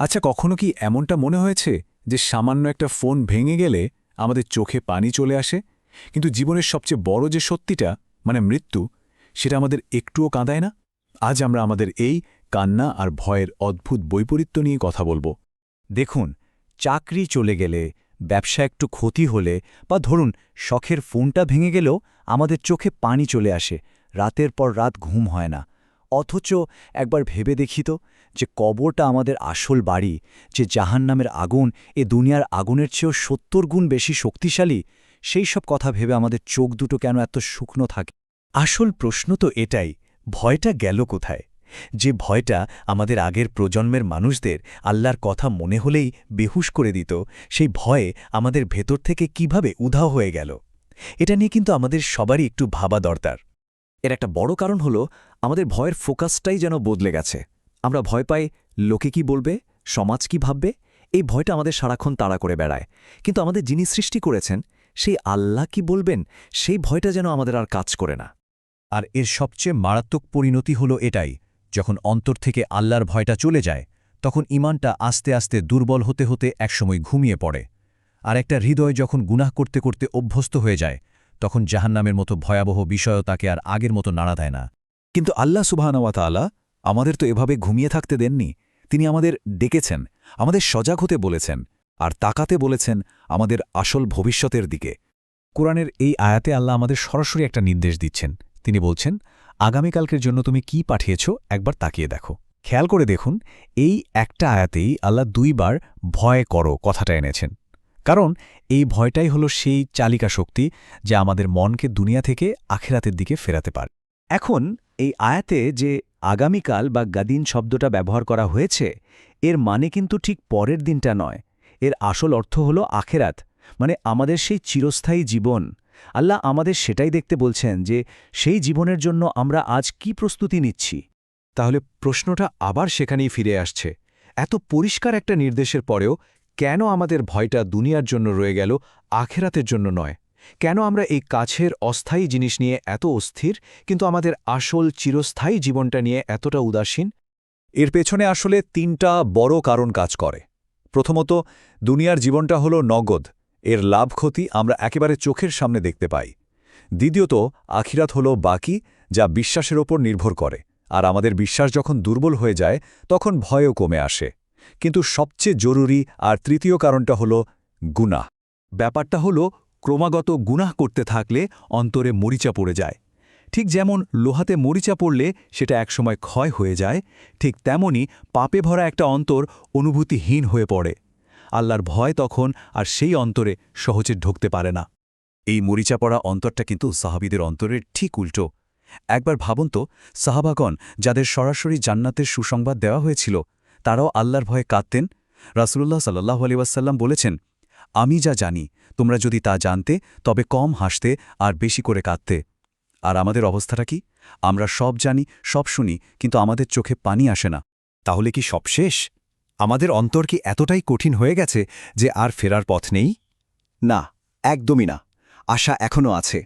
আচ্ছা কখনো কি এমনটা মনে হয়েছে যে সামান্য একটা ফোন ভেঙে গেলে আমাদের চোখে পানি চলে আসে? কিন্তু জীবনের সবচেয়ে বড় যে সত্যিটা মানে মৃত্যু, সেটা আমাদের একটুও কাঁদায় না? আজ আমরা আমাদের এই কান্না আর ভয়ের অদ্ভুত বৈপরীত্য নিয়ে কথা বলব। দেখুন, চাকরি চলে গেলে, ব্যবসা একটু ক্ষতি হলে বা ধরুন, শখের ফোনটা ভেঙে গেলেও আমাদের চোখে পানি চলে আসে, রাতের পর রাত ঘুম হয় না। অথচ একবার ভেবে দেখি তো যে কবরটা আমাদের আসল বাড়ি, যে জাহান্নামের আগুন, এ দুনিয়ার আগুনের চেয়েও সত্তর গুণ বেশি শক্তিশালী, সেই সব কথা ভেবে আমাদের চোখ দুটো কেন এত শুকনো থাকে? আসল প্রশ্ন তো এটাই, ভয়টা গেল কোথায়? যে ভয়টা আমাদের আগের প্রজন্মের মানুষদের আল্লাহর কথা মনে হলেই বেহুশ করে দিত, সেই ভয়ে আমাদের ভেতর থেকে কীভাবে উধাও হয়ে গেল? এটা নিয়ে কিন্তু আমাদের সবারই একটু ভাবা দরকার। এর একটা বড় কারণ হলো, আমাদের ভয়ের ফোকাসটাই যেন বদলে গেছে। আমরা ভয় পাই লোকে কি বলবে, সমাজ কি ভাববে, এই ভয়টা আমাদের সারাক্ষণ তাড়া করে বেড়ায়। কিন্তু আমাদের যিনি সৃষ্টি করেছেন, সেই আল্লাহ কি বলবেন, সেই ভয়টা যেন আমাদের আর কাজ করে না। আর এর সবচেয়ে মারাত্মক পরিণতি হলো এটাই, যখন অন্তর থেকে আল্লাহর ভয়টা চলে যায়, তখন ইমানটা আস্তে আস্তে দুর্বল হতে হতে একসময় ঘুমিয়ে পড়ে। আর একটা হৃদয় যখন গুনাহ করতে করতে অভ্যস্ত হয়ে যায়, তখন জাহান্নামের মতো ভয়াবহ বিষয়ও তাকে আর আগের মতো নাড়া দেয় না। কিন্তু আল্লাহ সুবাহানওয়াতালা আমাদের তো এভাবে ঘুমিয়ে থাকতে দেননি। তিনি আমাদের ডেকেছেন, আমাদের সজাগ হতে বলেছেন আর তাকাতে বলেছেন আমাদের আসল ভবিষ্যতের দিকে। কোরআনের এই আয়াতে আল্লাহ আমাদের সরাসরি একটা নির্দেশ দিচ্ছেন। তিনি বলছেন, আগামীকালকের জন্য তুমি কি পাঠিয়েছ একবার তাকিয়ে দেখো। খেয়াল করে দেখুন, এই একটা আয়াতেই আল্লাহ দুইবার ভয় করো কথাটা এনেছেন। কারণ এই ভয়টাই হলো সেই চালিকা শক্তি যা আমাদের মনকে দুনিয়া থেকে আখেরাতের দিকে ফেরাতে পারে। এখন এই আয়াতে যে আগামীকাল বা গাদিন শব্দটা ব্যবহার করা হয়েছে, এর মানে কিন্তু ঠিক পরের দিনটা নয়। এর আসল অর্থ হলো আখেরাত। মানে আমাদের সেই চিরস্থায়ী জীবন। আল্লাহ আমাদের সেটাই দেখতে বলছেন যে, সেই জীবনের জন্য আমরা আজ কি প্রস্তুতি নিচ্ছি? তাহলে প্রশ্নটা আবার সেখানেই ফিরে আসছে। এত পরিষ্কার একটা নির্দেশের পরেও কেন আমাদের ভয়টা দুনিয়ার জন্য রয়ে গেল, আখেরাতের জন্য নয়? কেন আমরা এই কাছের অস্থায়ী জিনিস নিয়ে এত অস্থির, কিন্তু আমাদের আসল চিরস্থায়ী জীবনটা নিয়ে এতটা উদাসীন? এর পেছনে আসলে তিনটা বড় কারণ কাজ করে। প্রথমত, দুনিয়ার জীবনটা হলো নগদ, এর লাভ ক্ষতি আমরা একেবারে চোখের সামনে দেখতে পাই। দ্বিতীয়ত, আখিরাত হলো বাকি, যা বিশ্বাসের ওপর নির্ভর করে, আর আমাদের বিশ্বাস যখন দুর্বল হয়ে যায়, তখন ভয়ও কমে আসে। কিন্তু সবচেয়ে জরুরি আর তৃতীয় কারণটা হলো গুনাহ। ব্যাপারটা হলো ক্রমাগত গুনাহ করতে থাকলে অন্তরে মরিচা পড়ে যায়। ঠিক যেমন লোহাতে মরিচা পড়লে সেটা একসময় ক্ষয় হয়ে যায়, ঠিক তেমনি পাপে ভরা একটা অন্তর অনুভূতিহীন হয়ে পড়ে। আল্লাহর ভয় তখন আর সেই অন্তরে সহজে ঢুকতে পারে না। এই মরিচা পড়া অন্তরটা কিন্তু সাহাবিদের অন্তরের ঠিক উল্টো। একবার ভাবুন তো, সাহাবাগণ যাদের সরাসরি জান্নাতের সুসংবাদ দেওয়া হয়েছিল, তারাও আল্লাহর ভয়ে কাঁদতেন? রাসুল্লাহ সাল্লাহ আলিবাসাল্লাম বলেছেন আমি যা জানি, তোমরা যদি তা জানতে, তবে কম হাসতে আর বেশি করে কাঁদতে। আর আমাদের অবস্থাটা কি? আমরা সব জানি, সব শুনি, কিন্তু আমাদের চোখে পানি আসে না। তাহলে কি সব শেষ? আমাদের অন্তর কি এতটাই কঠিন হয়ে গেছে যে আর ফেরার পথ নেই? না, একদমই না। আশা এখনও আছে।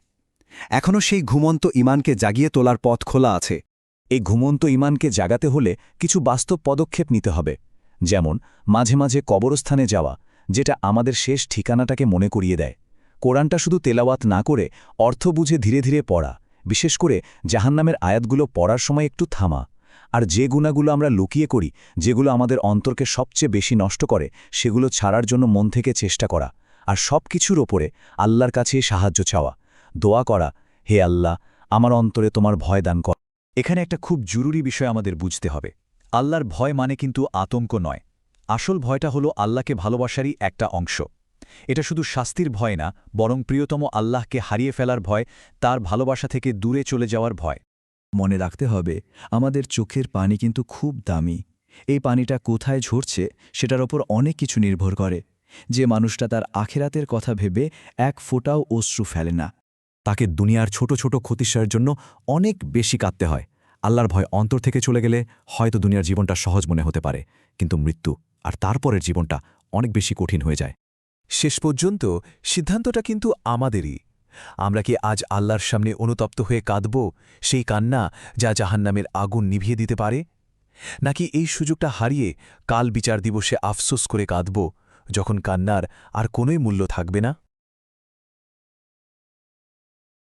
এখনও সেই ঘুমন্ত ইমানকে জাগিয়ে তোলার পথ খোলা আছে। এই ঘুমন্ত ইমানকে জাগাতে হলে কিছু বাস্তব পদক্ষেপ নিতে হবে। যেমন, মাঝে মাঝে কবরস্থানে যাওয়া যেটা আমাদের শেষ ঠিকানাটাকে মনে করিয়ে দেয়। কোরআনটা শুধু তেলাওয়াত না করে অর্থ বুঝে ধীরে ধীরে পড়া। বিশেষ করে জাহান্নামের আয়াতগুলো পড়ার সময় একটু থামা। আর যে গুণাগুলো আমরা লুকিয়ে করি, যেগুলো আমাদের অন্তরকে সবচেয়ে বেশি নষ্ট করে, সেগুলো ছাড়ার জন্য মন থেকে চেষ্টা করা। আর সব কিছুর ওপরে আল্লাহর কাছে সাহায্য চাওয়া। দোয়া করা, হে আল্লাহ, আমার অন্তরে তোমার ভয় দান কর। এখানে একটা খুব জরুরি বিষয় আমাদের বুঝতে হবে। আল্লাহর ভয় মানে কিন্তু আতঙ্ক নয়। আসল ভয়টা হলো আল্লাহকে ভালোবাসারই একটা অংশ। এটা শুধু শাস্তির ভয় না, বরং প্রিয়তম আল্লাহকে হারিয়ে ফেলার ভয়, তার ভালোবাসা থেকে দূরে চলে যাওয়ার ভয়। মনে রাখতে হবে, আমাদের চোখের পানি কিন্তু খুব দামি। এই পানিটা কোথায় ঝরছে, সেটার ওপর অনেক কিছু নির্ভর করে। যে মানুষটা তার আখেরাতের কথা ভেবে এক ফোঁটাও অশ্রু ফেলে না। তাকে দুনিয়ার ছোট ছোট ক্ষতিসারের জন্য অনেক বেশি কাঁদতে হয়। আল্লাহর ভয় অন্তর থেকে চলে গেলে হয়তো দুনিয়ার জীবনটা সহজ মনে হতে পারে, কিন্তু মৃত্যু আর তারপরের জীবনটা অনেক বেশি কঠিন হয়ে যায়। শেষ পর্যন্ত সিদ্ধান্তটা কিন্তু আমাদেরই। আমরা কি আজ আল্লাহর সামনে অনুতপ্ত হয়ে কাঁদব, সেই কান্না যা জাহান্নামের আগুন নিভিয়ে দিতে পারে? নাকি এই সুযোগটা হারিয়ে কাল বিচার দিবসে আফসোস করে কাঁদব, যখন কান্নার আর কোনোই মূল্য থাকবে না?